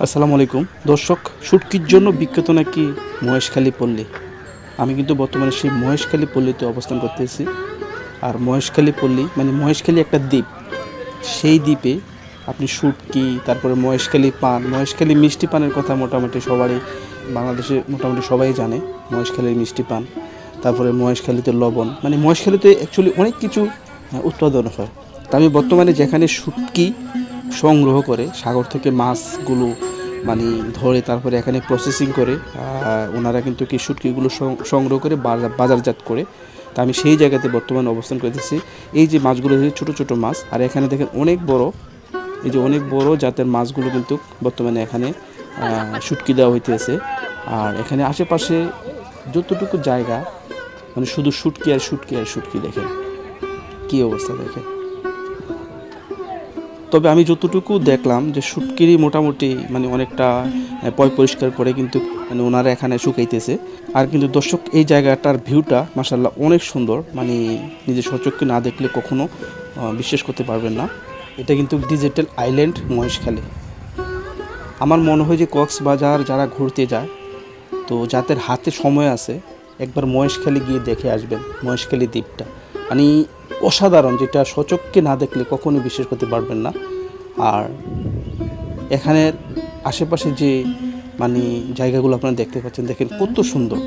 আসসালামু আলাইকুম। দর্শক, শুটকির জন্য বিখ্যাত নাকি মহেশখালী পল্লী? আমি কিন্তু বর্তমানে সেই মহেশখালী পল্লীতে অবস্থান করতেছি। আর মহেশখালী পল্লী মানে মহেশখালী একটা দ্বীপ। সেই দ্বীপে আপনি শুটকি, তারপরে মহেশখালী পান। মহেশখালী মিষ্টি পানের কথা মোটামুটি সবারই, বাংলাদেশে মোটামুটি সবাই জানে মহেশখালীর মিষ্টি পান। তারপরে মহেশখালীতে লবণ। মানে মহেশখালীতে অ্যাকচুয়ালি অনেক কিছু উৎপাদন হয়। তা আমি বর্তমানে যেখানে শুটকি সংগ্রহ করে, সাগর থেকে মাছগুলো মানে ধরে তারপরে এখানে প্রসেসিং করে ওনারা কিন্তু কি শুটকিগুলো সংগ্রহ করে বাজারজাত করে। তা আমি সেই জায়গাতে বর্তমানে অবস্থান করতেছি। এই যে মাছগুলো ছোটো ছোটো মাছ, আর এখানে দেখেন অনেক বড়, এই যে অনেক বড় জাতের মাছগুলো কিন্তু বর্তমানে এখানে শুটকি দেওয়া হইতেছে। আর এখানে আশেপাশে যতটুকু জায়গা মানে শুধু শুটকি আর শুটকি আর শুটকি দেখেন, কী অবস্থা দেখেন। তবে আমি যতটুকু দেখলাম যে শুটকিরই মোটামুটি মানে অনেকটা পয় পরিষ্কার করে কিন্তু মানে ওনারা এখানে শুকাইতেছে। আর কিন্তু দর্শক, এই জায়গাটার ভিউটা মাসাল্লাহ অনেক সুন্দর। মানে নিজের সচক্ষে না দেখলে কখনো বিশ্বাস করতে পারবেন না। এটা কিন্তু ডিজিটাল আইল্যান্ড মহেশখালী আমার মনে হয় যে কক্সবাজার যারা ঘুরতে যায়, তো যাদের হাতে সময় আছে, একবার মহেশখালী গিয়ে দেখে আসবেন মহেশখালী দ্বীপটা। মানে অসাধারণ, যেটা সচক্ষে না দেখলে কখনো বিশ্বাস করতে পারবেন না। আর এখানের আশেপাশে যে মানে জায়গাগুলো আপনারা দেখতে পাচ্ছেন, দেখেন কত সুন্দর।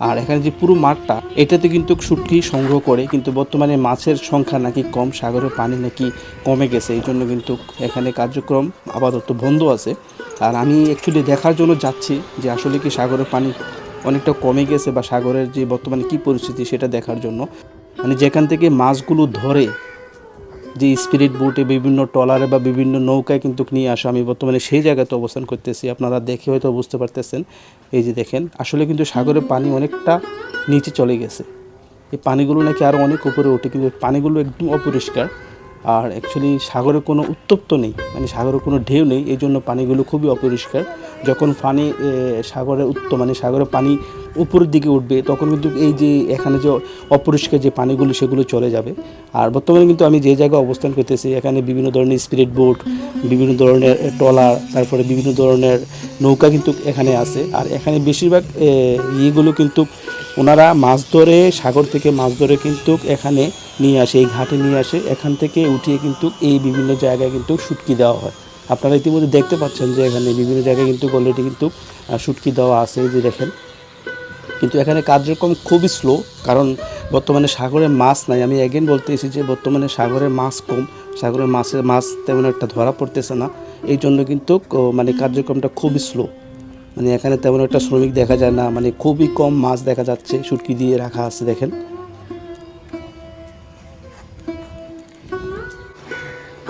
আর এখানে যে পুরো মাঠটা, এটাতে কিন্তু শুটকি সংগ্রহ করে, কিন্তু বর্তমানে মাছের সংখ্যা নাকি কম, সাগরের পানি নাকি কমে গেছে, এই জন্য কিন্তু এখানে কার্যক্রম আপাতত বন্ধ আছে। আর আমি অ্যাকচুয়ালি দেখার জন্য যাচ্ছি যে আসলে কি সাগরের পানি অনেকটা কমে গেছে বা সাগরের যে বর্তমানে কি পরিস্থিতি সেটা দেখার জন্য। মানে যেখান থেকে মাছগুলো ধরে যে স্পিরিট বোটে বিভিন্ন ট্রলারে বা বিভিন্ন নৌকায় কিন্তু নিয়ে আসা, আমি বর্তমানে সেই জায়গাতে অবস্থান করতেছি। আপনারা দেখে হয়তো বুঝতে পারতেছেন। এই যে দেখেন, আসলে কিন্তু সাগরের পানি অনেকটা নিচে চলে গেছে। এই পানিগুলো নাকি আরও অনেক উপরে ওঠে, কিন্তু পানিগুলো একদম অপরিষ্কার। আর অ্যাকচুয়ালি সাগরে কোনো উত্তপ্ত নেই মানে সাগরে কোনো ঢেউ নেই এই জন্য পানিগুলো খুবই অপরিষ্কার। যখন পানি এ, সাগরের উত্ত মানে সাগরের পানি উপরের দিকে উঠবে তখন কিন্তু এই যে এখানে যে অপরিষ্কার যে পানিগুলো সেগুলো চলে যাবে। আর বর্তমানে কিন্তু আমি যে জায়গায় অবস্থান করতেছি এখানে বিভিন্ন ধরনের স্পিরিট বোট বিভিন্ন ধরনের ট্রলার তারপরে বিভিন্ন ধরনের নৌকা কিন্তু এখানে আছে। আর এখানে বেশিরভাগ ইয়েগুলো কিন্তু ওনারা মাছ ধরে সাগর থেকে মাছ ধরে কিন্তু এখানে নিয়ে আসে এই ঘাটে নিয়ে আসে। এখান থেকে উঠিয়ে কিন্তু এই বিভিন্ন জায়গায় কিন্তু শুটকি দেওয়া হয়। আপনারা ইতিমধ্যে দেখতে পাচ্ছেন যে এখানে বিভিন্ন জায়গায় কিন্তু অলরেডি কিন্তু শুটকি দেওয়া আছে যে দেখেন। কিন্তু এখানে কার্যক্রম খুবই স্লো কারণ বর্তমানে সাগরে মাছ নাই। আমি এগেন বলতে এসেছি যে বর্তমানে সাগরে মাছ কম, সাগরের মাছের মাছ তেমন একটা ধরা পড়তেছে না। এই জন্য কিন্তু মানে কার্যক্রমটা খুবই স্লো মানে এখানে তেমন একটা শ্রমিক দেখা যায় না মানে খুবই কম মাছ দেখা যাচ্ছে শুটকি দিয়ে রাখা আছে, দেখেন।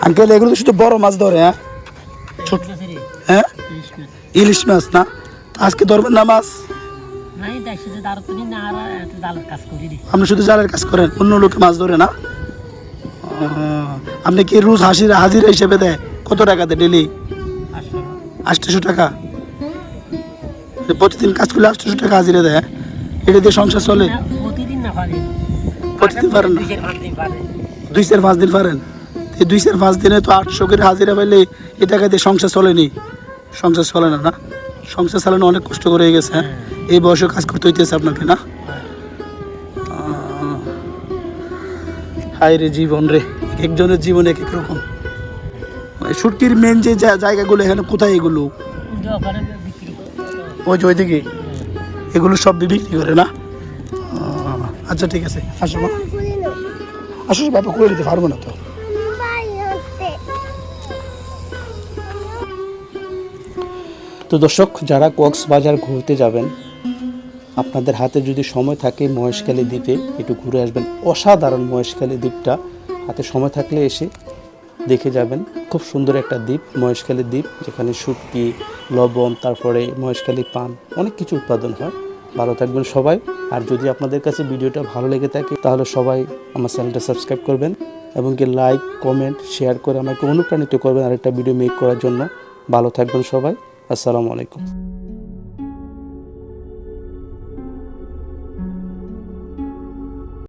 আঙ্কেল, এগুলো শুধু বড় মাছ ধরে হ্যাঁ? ছোট হ্যাঁ? ইলিশ মাছ না? আজকে ধরবেন না মাছ? আপনি শুধু জালের কাজ করেন অন্য লোকে মাছ ধরে না? আপনি কি রোজ হাসির হাজিরা হিসেবে দেয়? কত টাকা দেয় ডেলি? আটশোশো টাকা? প্রতিদিন কাজ করলে আটশোশো টাকা হাজিরা দেয় হ্যাঁ? এটা দিয়ে সংসার চলে? প্রতিদিন পারেন না? দুই চার পাঁচ দিন পারেন? দুই চার পাঁচ দিনে তো আটশো করে হাজিরা পাইলে এ টাকা সংসার চলেনি। সংসার চলে না না? সংসার চালানো অনেক কষ্ট করে গেছে হ্যাঁ? এই বয়সে কাজ করতে হইতেছে আপনাকে, না? হায় রে জীবন রে একজনের জীবন এক এক রকম। সুটকির মেন যে জায়গাগুলো এখানে কোথায় এগুলো? ওই যে ওইদিকে? এগুলো সব বিক্রি করে, না? আচ্ছা ঠিক আছে, আসো মা। আসো বাবা করে দিতে পারব না তো। তো দর্শক, যারা কক্সবাজার ঘুরতে যাবেন, আপনাদের হাতে যদি সময় থাকে মহেশখালী দ্বীপে, একটু ঘুরে আসবেন। অসাধারণ মহেশখালী দ্বীপটা। হাতে সময় থাকলে এসে দেখে যাবেন। খুব সুন্দর একটা দ্বীপ, মহেশখালী দ্বীপ, যেখানে শুটকি, লবণ, তারপরে মহেশখালী পান, অনেক কিছু উৎপাদন হয়। ভালো থাকবেন সবাই। আর যদি আপনাদের কাছে ভিডিওটা ভালো লেগে থাকে, তাহলে সবাই আমার চ্যানেলটা সাবস্ক্রাইব করবেন এবং কি লাইক, কমেন্ট, শেয়ার করে আমাকে অনুপ্রাণিত করবেন আরেকটা ভিডিও মেক করার জন্য। ভালো থাকবেন সবাই। আসসালামু আলাইকুম।